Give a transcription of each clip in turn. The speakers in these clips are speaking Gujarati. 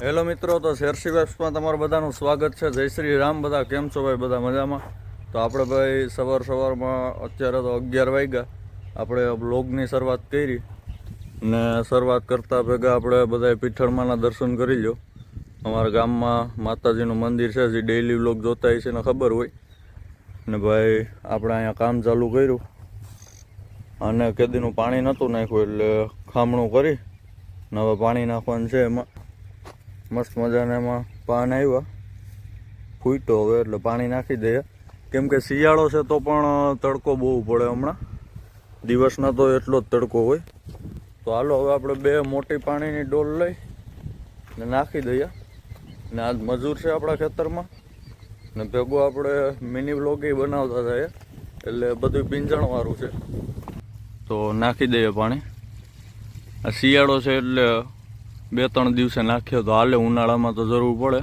હેલો મિત્રો, તો શેરસી વેબ્સમાં તમારું બધાનું સ્વાગત છે. જય શ્રી રામ, બધા કેમ છો ભાઈ? બધા મજામાં? તો આપણે ભાઈ સવાર સવારમાં, અત્યારે તો અગિયાર વાગ્યા. આપણે બ્લોગની શરૂઆત કરી ને શરૂઆત કરતાં ભેગા આપણે બધા પીઠળમાંના દર્શન કરી લો અમારા ગામમાં માતાજીનું મંદિર છે જે ડેઈલી બ્લોગ જોતા છે ને ખબર હોય. ને ભાઈ, આપણે અહીંયા કામ ચાલુ કર્યું. અને કેદીનું પાણી નહોતું નાખ્યું, એટલે ખામણું કરી ને હવે પાણી નાખવાનું છે એમાં. મસ્ત મજાને એમાં પાન આવ્યા. ફૂટો હવે એટલે પાણી નાખી દઈએ. કેમ કે શિયાળો છે તો પણ તડકો બહુ પડે હમણાં. દિવસના તો એટલો જ તડકો હોય. તો હાલો હવે આપણે બે મોટી પાણીની ડોલ લઈ ને નાખી દઈએ. ને આજ મજૂર છે આપણા ખેતરમાં. ને ભેગું આપણે મિની વ્લોગી બનાવતા થાય એટલે બધું પીંજણવાળું છે. તો નાખી દઈએ પાણી. આ શિયાળો છે એટલે બે ત્રણ દિવસે નાખ્યો તો હાલે ઉનાળામાં તો જરૂર પડે.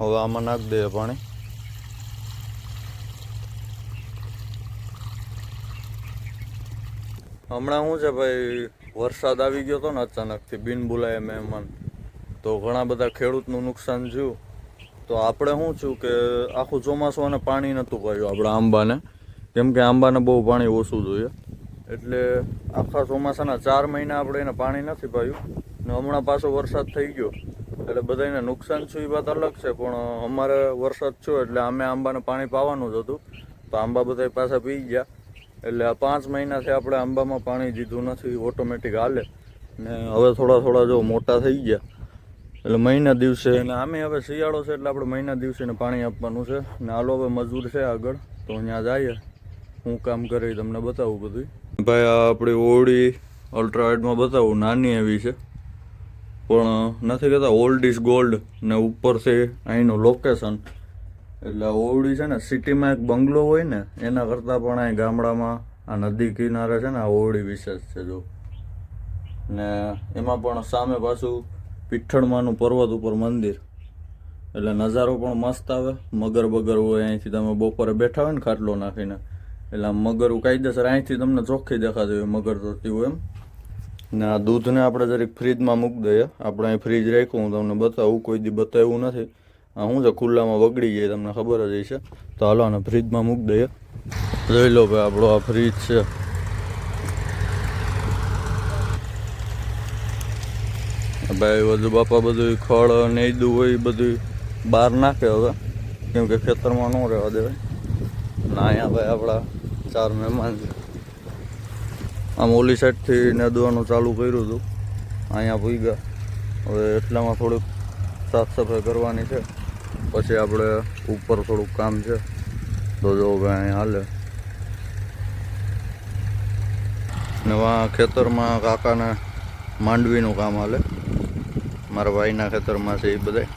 હવે આમાં નાખી દઈએ પાણી. હમણાં શું છે ભાઈ, વરસાદ આવી ગયો હતો ને અચાનકથી, બિન બોલાય મહેમાન. તો ઘણા બધા ખેડૂતનું નુકસાન થયું. તો આપણે શું થયું કે આખું ચોમાસું અને પાણી નહોતું કર્યું આપણા આંબાને. કેમ કે આંબાને બહુ પાણી ઓછું જોઈએ. એટલે આખા ચોમાસાના ચાર મહિના આપણે એને પાણી નથી પાયું. ને હમણાં પાછો વરસાદ થઈ ગયો. એટલે બધાને નુકસાન છું એ વાત અલગ છે, પણ અમારે વરસાદ થયો એટલે અમે આંબાને પાણી પાવાનું જ હતું. તો આંબા બધા પાછા પી ગયા. એટલે આ પાંચ મહિનાથી આપણે આંબામાં પાણી દીધું નથી ઓટોમેટિક હાલે. ને હવે થોડા થોડા જો મોટા થઈ ગયા. એટલે મહિના દિવસે અને આમે હવે શિયાળો છે એટલે આપણે મહિના દિવસે એને પાણી આપવાનું છે. ને હાલો હવે મજૂર છે આગળ, તો ત્યાં જઈએ. હું કામ કરી તમને બતાવું બધું ભાઈ, આ આપણી ઓડી અલ્ટ્રાવાઇડમાં બતાવું, નાની એવી છે. પણ નથી કહેતા ઓલ્ડ ઇઝ ગોલ્ડ ને ઉપરથી અહીંનું લોકેશન એટલે ઓવડી છે ને સિટીમાં એક બંગલો હોય ને, એના કરતાં પણ અહીં ગામડામાં, આ નદી કિનારે છે ને, આ ઓવડી વિશેષ છે, જો. ને એમાં પણ સામે પાછું પીઠળમાંનું પર્વત ઉપર મંદિર. એટલે નજારો પણ મસ્ત આવે. મગર બગર હોય અહીંથી તમે બપોરે બેઠા હોય ને, ખાટલો નાખીને. એટલે મગર કાયદેસર અહીંથી તમને ચોખ્ખી દેખાતી હોય, મગર થતી હોય એમ. ને આ દૂધને આપણે જરીક ફ્રીજમાં મૂકી દઈએ. આપણે અહીં ફ્રીજ રાખ્યું, હું તમને બતાવું, કોઈ દી બતાવ્યું નથી. આ શું છે, ખુલ્લામાં વગડી જાય તમને ખબર જ હશે. તો હાલો આને ફ્રીજમાં મૂકી દઈએ. જોઈ લો ભાઈ, આપણો આ ફ્રીજ છે. ભાઈ બધું બાપા બધું ખળ ને ઈદું હોય બધું બહાર નાખે હવે. કેમ કે ખેતરમાં ન રહેવા દેવાય. ના અહીંયા ભાઈ આપણા ચાર મહેમાન છે. આમ ઓલી સાઈડથી નેદવાનું ચાલુ કર્યું હતું. અહીંયા પૂઈ ગયા હવે એટલામાં થોડુંક સાફ સફાઈ કરવાની છે. પછી આપણે ઉપર થોડુંક કામ છે. તો જો ભાઈ અહીં હાલે. ને વાં ખેતરમાં કાકાને માંડવીનું કામ હાલે. મારા ભાઈના ખેતરમાં છે એ બધા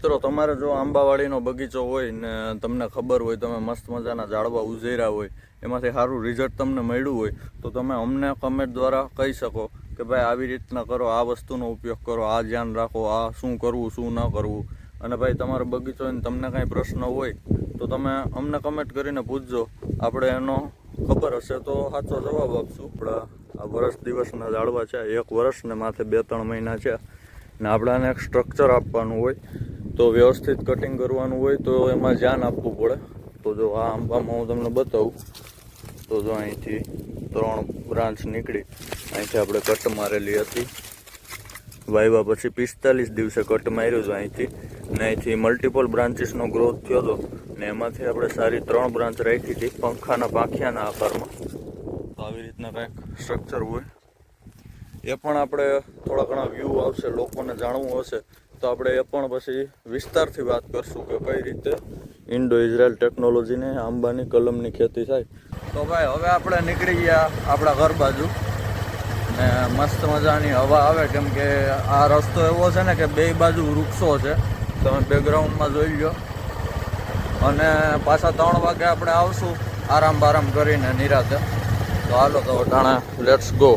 મિત્રો, તમારે જો આંબાવાડીનો બગીચો હોય ને તમને ખબર હોય, તમે મસ્ત મજાના ઝાડવા ઉજેર્યા હોય, એમાંથી સારું રિઝલ્ટ તમને મળ્યું હોય, તો તમે અમને કમેન્ટ દ્વારા કહી શકો કે ભાઈ આવી રીતના કરો, આ વસ્તુનો ઉપયોગ કરો, આ ધ્યાન રાખો, આ શું કરવું, શું ન કરવું. અને ભાઈ તમારો બગીચો હોય તમને કાંઈ પ્રશ્ન હોય, તો તમે અમને કમેન્ટ કરીને પૂછજો. આપણે એનો ખબર હશે તો સાચો જવાબ આપશું. આપણા આ વર્ષ દિવસના ઝાડવા છે, એક વર્ષને માથે બે ત્રણ મહિના છે. ને આપણાને એક સ્ટ્રક્ચર આપવાનું હોય તો વ્યવસ્થિત કટિંગ કરવાનું હોય તો એમાં ધ્યાન આપવું પડે. તો જો આ આંબામાં હું તમને બતાવું. તો જો અહીંથી ત્રણ બ્રાન્ચ નીકળી. અહીંથી આપણે કટ મારેલી હતી. વાવ્યા પછી પિસ્તાલીસ દિવસે કટ માર્યું છે અહીંથી. ને અહીંથી મલ્ટિપલ બ્રાન્ચીસનો ગ્રોથ થયો હતો. ને એમાંથી આપણે સારી ત્રણ બ્રાન્ચ રાખી હતી. પંખાના પાંખિયાના આકારમાં. તો આવી રીતના કંઈક સ્ટ્રક્ચર હોય. એ પણ આપણે થોડા ઘણા વ્યૂ આવશે, લોકોને જાણવું હશે, તો આપણે એ પણ પછી વિસ્તારથી વાત કરશું કે કઈ રીતે ઇન્ડો ઇઝરાયલ ટેકનોલોજીને આંબાની કલમની ખેતી થાય. તો ભાઈ, હવે આપણે નીકળી ગયા આપણા ઘર બાજુ ને મસ્ત મજાની હવા આવે, કેમ કે આ રસ્તો એવો છે ને કે બે બાજુ વૃક્ષો છે. તમે બેકગ્રાઉન્ડમાં જોઈ લો અને પાછા ત્રણ વાગે આપણે આવશું આરામ બારામ કરીને નિરાતે. તો હાલો તો ટાણા લેટ્સ ગો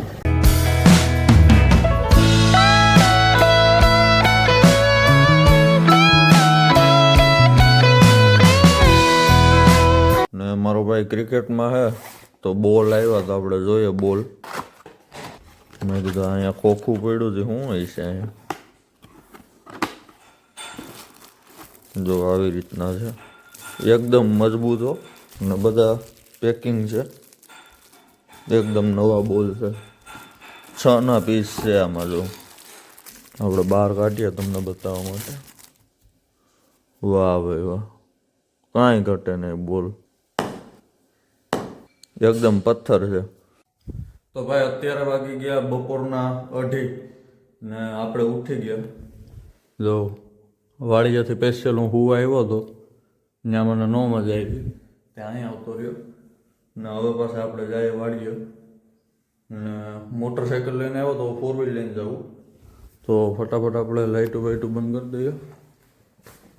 મારો ભાઈ ક્રિકેટમાં હે, તો બોલ આવ્યા તો આપણે જોઈએ બોલ. મેં કીધું અહીંયા ખોખું પડ્યું છે, શું હોય છે અહીંયા? જો આવી રીતના છે. એકદમ મજબૂત હો અને બધા પેકિંગ છે. એકદમ નવા બોલ છે. છ ના પીસ છે આમાં જો. આપણે બહાર કાઢીએ તમને બતાવવા માટે. વાહ ભાઈ વાહ. કાંઈ ઘટે નહીં બોલ. એકદમ પથ્થર છે. તો ભાઈ અત્યારે વાગી ગયા બપોરના અઢી ને આપણે ઉઠી ગયા. જો વાડીયાથી સ્પેશિયલ હું હુવા આવ્યો હતો ત્યાં મને ન મજા આવી. ત્યાં અહીં આવતો રહ્યો. ને હવે પાસે આપણે જઈએ વાડીએ. ને મોટરસાઇકલ લઈને આવ્યો તો ફોર વ્હીલ લઈને જવું. તો ફટાફટ આપણે લાઇટો બાઇટો બંધ કરી દઈએ.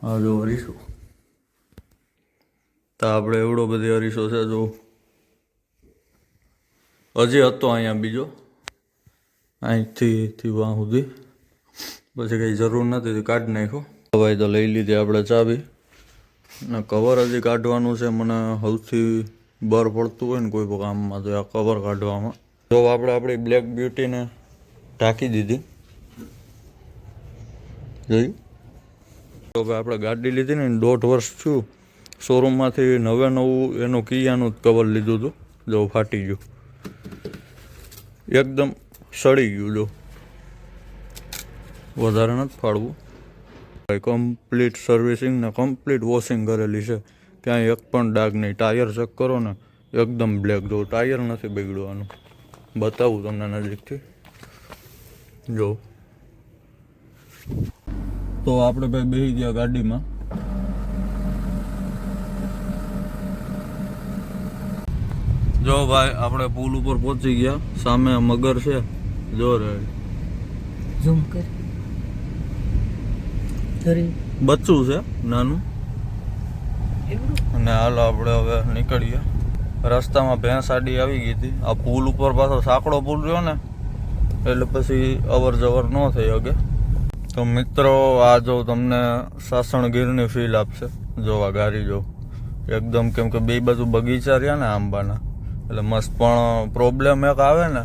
હા જો હરીશો તો આપણે એવડો બધી હરીશો છે જો હજી હતો અહીંયા બીજો. અહીંથી વાં સુધી. પછી કંઈ જરૂર નથી તો કાઢી નાખ્યો. ભાઈ તો લઈ લીધી આપણે ચાવી અને કવર હજી કાઢવાનું છે, મને સૌથી બર પડતું હોય ને કોઈ પણ કામમાં, તો આ કવર કાઢવામાં. જો આપણે આપણી બ્લેક બ્યુટીને ઢાંકી દીધી. જોયું? તો ભાઈ આપણે ગાડી લીધી ને, દોઢ વર્ષ થયું. શોરૂમમાંથી નવે નવું એનું કિયાનું જ કવર લીધું હતું. જો ફાટી ગયું. એકદમ સડી ગયું જો. વધારે નથી ફાડવું કમ્પ્લીટ સર્વિસિંગ ને કમ્પ્લીટ વોશિંગ કરેલી છે. ક્યાંય એક પણ ડાઘ નહીં. ટાયર ચેક કરો ને, એકદમ બ્લેક જો. ટાયર નથી બગડવાનું. બતાવું તમને નજીકથી. જો. તો આપણે ભાઈ બેસી ગયા ગાડીમાં. જો ભાઈ આપણે પુલ ઉપર પહોંચી ગયા. સામે મગર છે. જો રે. ઝૂમ કર. બચ્ચું છે નાનું. અને હાલો આપણે હવે નીકળીએ. રસ્તામાં ભેંસ આડી આવી ગઈ હતી. આ પુલ ઉપર પાછો સાંકડો પુલ રહ્યો ને એટલે પછી અવર જવર ન થઈ શકે. તો મિત્રો આ જો તમને સાસણગીરની ફીલ આપશે. જોવા ગારી ગાડી જો. એકદમ કેમ કે બે બાજુ બગીચા રહ્યા ને આંબાના. એટલે મસ્ત પણ પ્રોબ્લેમ એક આવે ને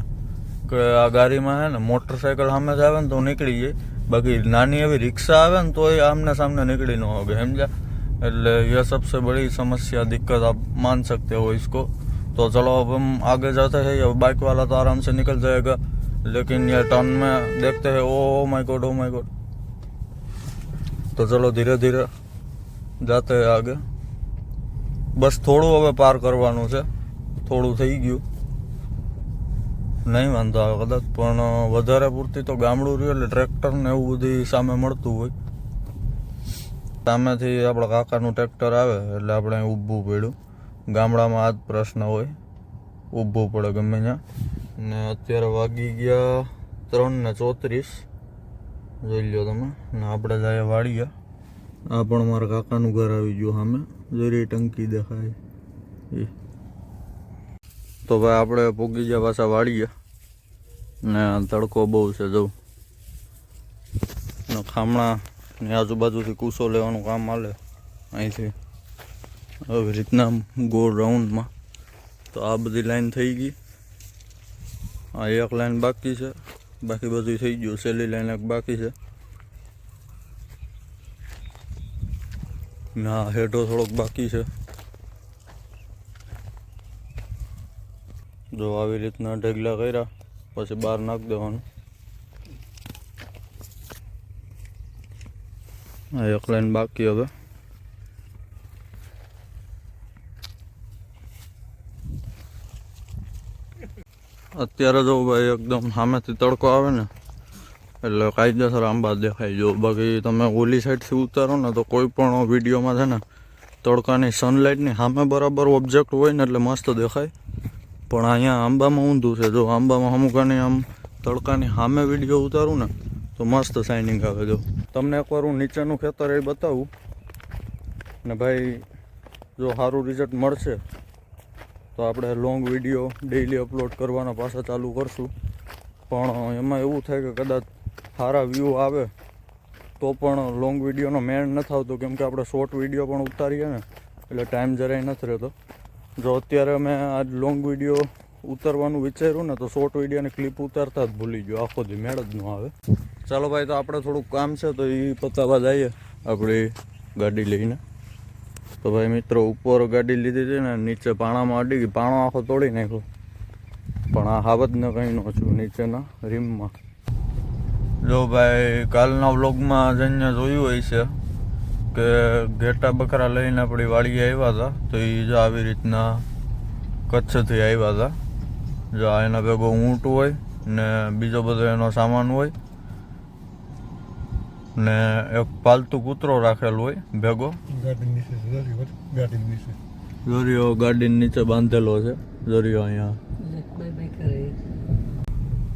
કે આ ગાડીમાં હે ને મોટરસાયકલ સામે જ આવે ને તો નીકળી જાય બાકી નાની એવી રિક્ષા આવે ને તો એ આમને સામને નીકળી ન होगे समझा એટલે ये सबसे बड़ी समस्या दिक्कत आप मान सकते हो इसको तो चलो अब हम आगे जाते हैं ये बाइक वाला तो आराम से निकल जाएगा लेकिन ये टर्न में देखते हैं oh my god oh my god तो चलो धीरे धीरे जाते हैं आगे બસ થોડું હવે પાર કરવાનું છે થોડું થઈ ગયું. નહીં વાંધો આવે કદાચ, પણ વધારે પૂરતી તો ગામડું રહ્યું એટલે ટ્રેક્ટર ને એવું બધું સામે મળતું હોય. સામેથી આપણા કાકાનું ટ્રેક્ટર આવે એટલે આપણે ઊભું પડ્યું. ગામડામાં આ જ પ્રશ્ન હોય. ઊભું પડે ગમે ત્યાં. ને અત્યારે વાગી ગયા ત્રણ ને ચોત્રીસ. જોઈ લ્યો તમે. ને આપણે જાય વાળીએ. આ પણ મારા કાકાનું ઘર આવી ગયું સામે. જરી ટંકી દેખાય. એ. તો ભાઈ આપણે પૂગી ગયા પાછા વાળીએ ને તડકો બહુ છે જવું ને ખામણા ને આજુબાજુથી કૂસો લેવાનું કામ હાલે. અહીંથી આવી રીતના ગોળ રાઉન્ડમાં. તો આ બધી લાઈન થઈ ગઈ. આ એક લાઈન બાકી છે. બાકી બધું થઈ ગયું. છેલ્લી લાઈન એક બાકી છે. ના હેઠો થોડોક બાકી છે. જો આવી રીતના ઢગલા કર્યા, પછી બહાર નાખી દેવાનું. આ એક લાઈન બાકી હવે. અત્યારે જો ભાઈ એકદમ સામેથી તડકો આવે ને, એટલે કાયદેસર આંબા દેખાય. જો બાકી તમે ઓલી સાઈડથી ઉતારો ને, તો કોઈ પણ વિડીયોમાં છે ને, તડકાની સનલાઇટની સામે બરાબર ઓબ્જેક્ટ હોય ને, એટલે મસ્ત દેખાય. પણ અહીંયા આંબામાં ઊંધું છે. જો આંબામાં અમુકાની આમ તડકાની સામે વીડિયો ઉતારું ને, તો મસ્ત શાઇનિંગ આવે. જો તમને એકવાર હું નીચેનું ખેતર એ બતાવું. ને ભાઈ, જો સારું રિઝલ્ટ મળશે, તો આપણે લોંગ વીડિયો ડેઈલી અપલોડ કરવાના પાછા ચાલુ કરશું. પણ એમાં એવું થાય કે કદાચ સારા વ્યૂ આવે, તો પણ લોંગ વિડીયોનો મેળ નથી આવતો. કેમ કે આપણે શોર્ટ વીડિયો પણ ઉતારીએ ને, એટલે ટાઈમ જરાય નથી રહેતો. જો અત્યારે મેં આ લોંગ વીડિયો ઉતારવાનું વિચાર્યું ને તો શોર્ટ વિડીયોની ક્લિપ ઉતારતા જ ભૂલી ગયો. આખો દી મેળ જ ન આવે. ચાલો ભાઈ, તો આપણે થોડુંક કામ છે તો એ પતાવવા જઈએ આપણી ગાડી લઈને. તો ભાઈ મિત્રો, ઉપર ગાડી લીધી હતી ને, નીચે પાણામાં અડી ગઈ. પાણો આખો તોડી નાખ્યો. પણ આ હાવજને કંઈ ન છું નીચેના રીમમાં જો ભાઈ, કાલના વ્લોગમાં જઈને જોયું હોય છે કે ઘેટા બકરા લઈને આપણી વાડીએ આવ્યા હતા તો એ જો આવી રીતના કચ્છથી આવ્યા હતા. જો એના ભેગો ઊંટ હોય ને બીજો બધો એનો સામાન હોય ને એક પાલતુ કૂતરો રાખેલો હોય ભેગો. ગાડી નીચે ગાડી નીચે. બાંધેલો છે જોરિયો અહીંયા.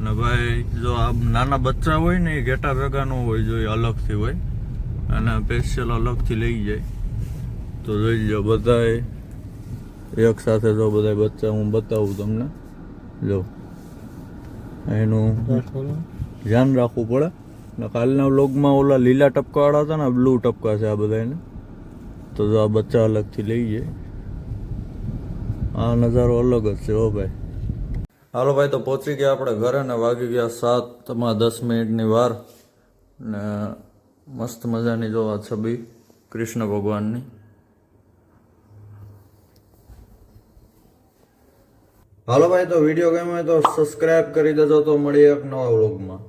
ને ભાઈ જો આ નાના બચ્ચા હોય ને એ ઘેટા ભેગા ન હોય જો એ અલગથી હોય. અને સ્પેશિયલ અલગથી લઈ જાય. તો જોઈ લો બધાએ એક સાથે જો બધા બચ્ચા, હું બતાવું તમને. જો એનું ધ્યાન રાખવું પડે. ને કાલના વ્લોગમાં ઓલા લીલા ટપકાવાળા હતા ને બ્લુ ટપકા છે આ બધાને તો જો આ બચ્ચા અલગથી લઈ જાય. આ નજારો અલગ જ છે હો ભાઈ. હાલો ભાઈ, તો પહોંચી ગયા આપણે ઘરે ને વાગી ગયા સાતમાં દસ મિનિટની વાર. ને મસ્ત મજાની જો આ છબી કૃષ્ણ ભગવાનની. હાલો ભાઈ, તો વીડિયો ગમ્યો હોય તો સબસ્ક્રાઇબ કરી દેજો, તો મળીએ એક નવા વ્લોગમાં